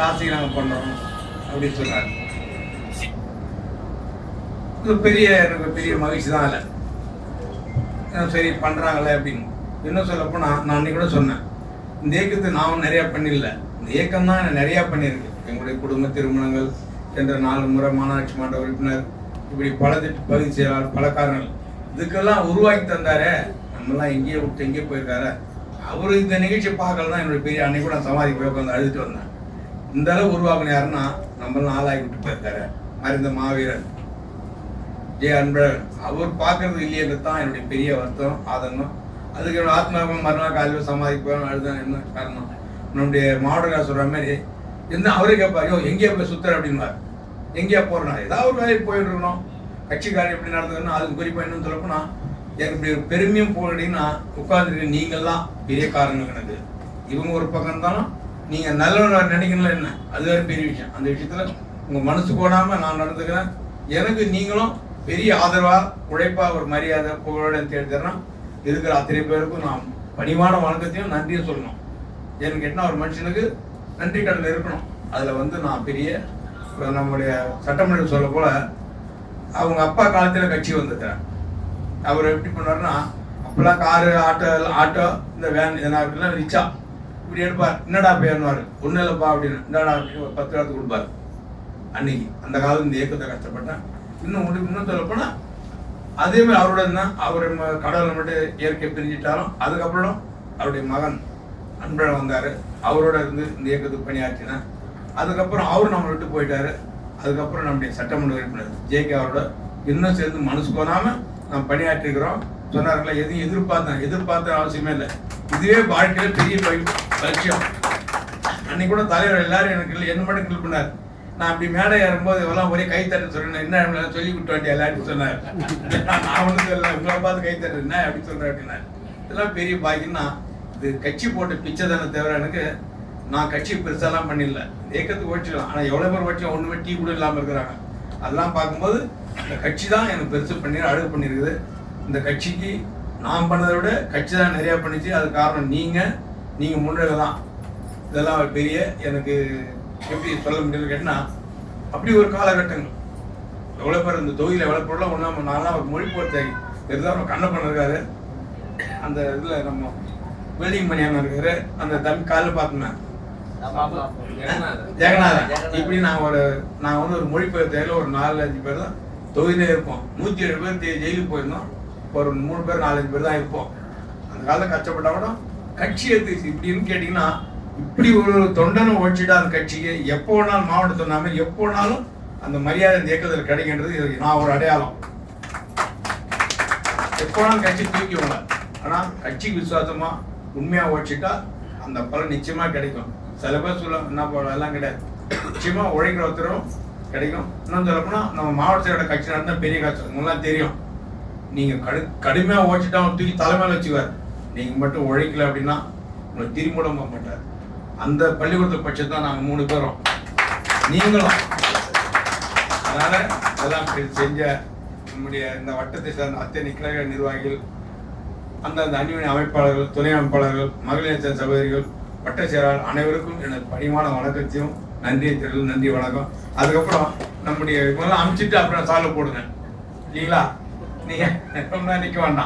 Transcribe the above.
ஆசையை நாங்கள் பண்ணோம் அப்படின்னு சொன்னார். இது பெரிய எனக்கு பெரிய மகிழ்ச்சி தான் இல்லை சரி பண்ணுறாங்களே அப்படின்னு. இன்னும் சொல்லப்போனா நான் அன்னைக்கு கூட சொன்னேன். இந்த இயக்கத்தை நானும் நிறையா பண்ணிடல. இந்த இயக்கம் தான் எனக்கு நிறையா பண்ணியிருக்கு. எங்களுடைய குடும்ப திருமணங்கள் சென்ற நாலு முறை மாநகராட்சி மன்ற உறுப்பினர் இப்படி பல திட்ட பகுதி செயலாளர் பல காரணங்கள். இதுக்கெல்லாம் உருவாக்கி தந்தாரே. நம்மலாம் எங்கேயே விட்டு எங்கேயோ போயிருக்காரு. அவர் இந்த நிகழ்ச்சி பார்க்கல தான் என்னுடைய பெரிய அன்னைக்கு கூட நான் சமாதி போய் உட்காந்து அழுதுட்டு வந்தேன். இந்த அளவு உருவாகணும் யாருன்னா நம்மளாம் ஆளாகி விட்டு போயிருக்காரு. மறைந்த மாவீரன். ஜெய அன்பழகன். அவர் பார்க்கறது இல்லையன்றது தான் என்னுடைய பெரிய வருத்தம் ஆதங்கம். அதுக்கு என்னோட ஆத்மாவும் மறுநாள் காலையில் சமாதிப்பேன் அழுதான் என்ன காரணம்? நம்முடைய மாவட்ட சொல்ற மாதிரி எந்த அவரே கேட்பார் ஐயோ எங்கேயா போய் சுத்துற? அப்படின்வார் எங்கேயா போறனா ஏதாவது ஒரு வேலைக்கு போயிட்டு இருக்கணும். கட்சிக்காரன் எப்படி நடந்ததுன்னா அதுக்கு குறிப்பாக இன்னும் சொல்லப்போனா எனக்கு இப்படி ஒரு பெருமையும் போனீங்கன்னா உட்கார்ந்துருக்க நீங்கள்லாம் பெரிய காரணம் எனக்கு. இவங்க ஒரு பக்கம் இருந்தாலும் நீங்க நல்லவனாக நினைக்கணும் என்ன? அது வேற பெரிய விஷயம். அந்த விஷயத்துல உங்க மனசு போடாம நான் நடந்துக்கிறேன். எனக்கு நீங்களும் பெரிய ஆதரவா உழைப்பா ஒரு மரியாதை புகழோட தேடி இருக்கிற அத்தனை பேருக்கும் நான் பணிவான வணக்கத்தையும் நன்றியும் சொல்லணும். ஏன்னு கேட்டால் ஒரு மனுஷனுக்கு நன்றி கடன் இருக்கணும். அதுல வந்து நான் பெரிய நம்முடைய சட்டமன்றம் சொல்ல போல அவங்க அப்பா காலத்துல கட்சி வந்துட்டேன் அவர் எப்படி பண்ணாருன்னா அப்பெல்லாம் காரு ஆட்டோ ஆட்டோ இந்த வேன் இதெல்லாம் இருக்குல்ல ரிச்சா இப்படி எடுப்பார் என்னடா பேருவார் ஒன்றும் இல்லைப்பா அப்படின்னு. என்னடா அப்படின்னு ஒரு பத்து காலத்து கொடுப்பார். அன்னைக்கு அந்த காலம் இந்த இயக்கத்தை கஷ்டப்பட்டேன் இன்னும் முடி இன்னும் சொல்லப்போனால் அதே மாதிரி அவரோட தான் அவர் ம- கடவுளை மட்டும் இயற்கை பிரிஞ்சிட்டாலும் அதுக்கப்புறம் அவருடைய மகன் அன்பழகன் வந்தார். அவரோட இருந்து இந்த இயக்கத்துக்கு பணியாற்றினேன் அதுக்கப்புறம் அவர் நம்ம விட்டு போயிட்டாரு. அதுக்கப்புறம் நம்முடைய சட்டமன்ற உறுப்பினர் ஜேகே அவரோட இன்னும் சேர்ந்து மனசு கோணாம நாம் பணியாற்றிருக்கிறோம். சொன்னார்களே எதையும் எதிர்பார்த்தேன் எதிர்பார்த்த அவசியமே இல்லை. இதுவே வாழ்க்கையில பெரிய லட்சியம் அன்னைக்கு கூட தலைவர் எல்லாரும் எனக்கு இல்லை, என்ன மட்டும் கிள் பண்ணார். நான் அப்படி மேடை ஏறும்போது இதெல்லாம் ஒரே கைத்தட்டு சொன்னேன். என்ன சொல்லி விட்டு வாட்டி எல்லாரும் சொன்னார். நான் ஒன்றும் சொல்லல உங்களை பார்த்து கைத்தட்டு என்ன அப்படி சொல்றேன் அப்படின்னா இதெல்லாம் பெரிய பாக்கியம்னா இது கட்சி போட்ட பிச்சை தானே தவிர எனக்கு நான் கட்சி பெருசாலாம் பண்ணிடல. ஏக்கத்துக்கு ஓட்டிடலாம் ஆனால் எவ்வளோ பேர் ஓட்டியும் ஒன்றுமே டீ கூட இல்லாமல் இருக்கிறாங்க. அதெல்லாம் பார்க்கும்போது இந்த கட்சி தான் எனக்கு பெருசு பண்ணி அழகு பண்ணியிருக்குது இந்த கட்சிக்கு நான் பண்ணதை விட கட்சி தான் நிறையா பண்ணிச்சு. அது காரணம் நீங்கள் நீங்கள் முன்னேற தான். இதெல்லாம் பெரிய எனக்கு எப்படி சொல்ல முடியும்னு கேட்டால் அப்படி ஒரு காலகட்டங்கள். எவ்வளோ பேர் இந்த தொகுதியில் எவ்வளோ பொருளாக ஒன்றாம நான்லாம் ஒரு மொழி போர்த்தை இருந்தாலும் கண்ணப்பன் இருக்காரு அந்த இதில் நம்ம வெல்டிங் மணியான இருக்காரு. அந்த தம்பி காலில் பார்த்தோமே ஜெகநாதன். இப்படி நான் ஒரு நான் வந்து ஒரு மொழிபெயர்த்தையில் ஒரு நாலு அஞ்சு பேர் தான் தொகுதியிலே இருப்போம் நூற்றி ஏழு பேர் ஜெயிலுக்கு போயிருந்தோம். ஒரு மூணு பேர் நாலஞ்சு பேர் தான் இருப்போம். அந்த காலத்தில் கஷ்டப்பட்டா கூட கட்சி எடுத்து இப்படின்னு கேட்டிங்கன்னா இப்படி ஒரு தொண்டனை ஓடிச்சுட்டா அந்த கட்சிக்கு எப்போ வேணாலும் மாவட்டத்தை நாம எப்போ வேணாலும் அந்த மரியாதை இந்த இயக்கத்தில் கிடைக்கின்றது நான் ஒரு அடையாளம். எப்போ வேணாலும் கட்சி தூக்கிவங்க ஆனால் கட்சிக்கு விசுவாசமா உண்மையா ஓடிச்சுட்டா அந்த பலன் நிச்சயமா கிடைக்கும். சில பேர் சொல்ல என்ன போல எல்லாம் கிடையாது. நிச்சயமா உழைக்கிற ஒருத்தரும் கிடைக்கும். இன்னும் சொல்லப்போனா நம்ம மாவட்டத்தோட கட்சி நடந்தால் பெரிய கட்சி உங்களாம் தெரியும். நீங்கள் கடு கடுமையாக ஓடிச்சுட்டா அவன் தூக்கி தலைமையில் வச்சுக்குவார். நீங்கள் மட்டும் உழைக்கல அப்படின்னா உங்களை திரும்பிடம் போக மாட்டார். அந்த பள்ளிக்கூடத்தை பட்சம் தான் நாங்கள் மூணு பேரும். நீங்களும். அதனால் அதெல்லாம் செஞ்ச நம்முடைய இந்த வட்டத்தை சார்ந்த அத்தனை கிழக நிர்வாகிகள் அந்தந்த அணிவணி அமைப்பாளர்கள் துணை அமைப்பாளர்கள் மகளிர் சகோதரிகள் வட்ட செயலாளர் அனைவருக்கும் எனது பணிவான வணக்கத்தையும் நன்றியை தெரியும் நன்றி வணக்கம். அதுக்கப்புறம் நம்முடைய முதல்ல அமைச்சிட்டு அப்புறம் சாலை போடுங்க. இல்லைங்களா? നീ എനിക്ക് വേണ്ട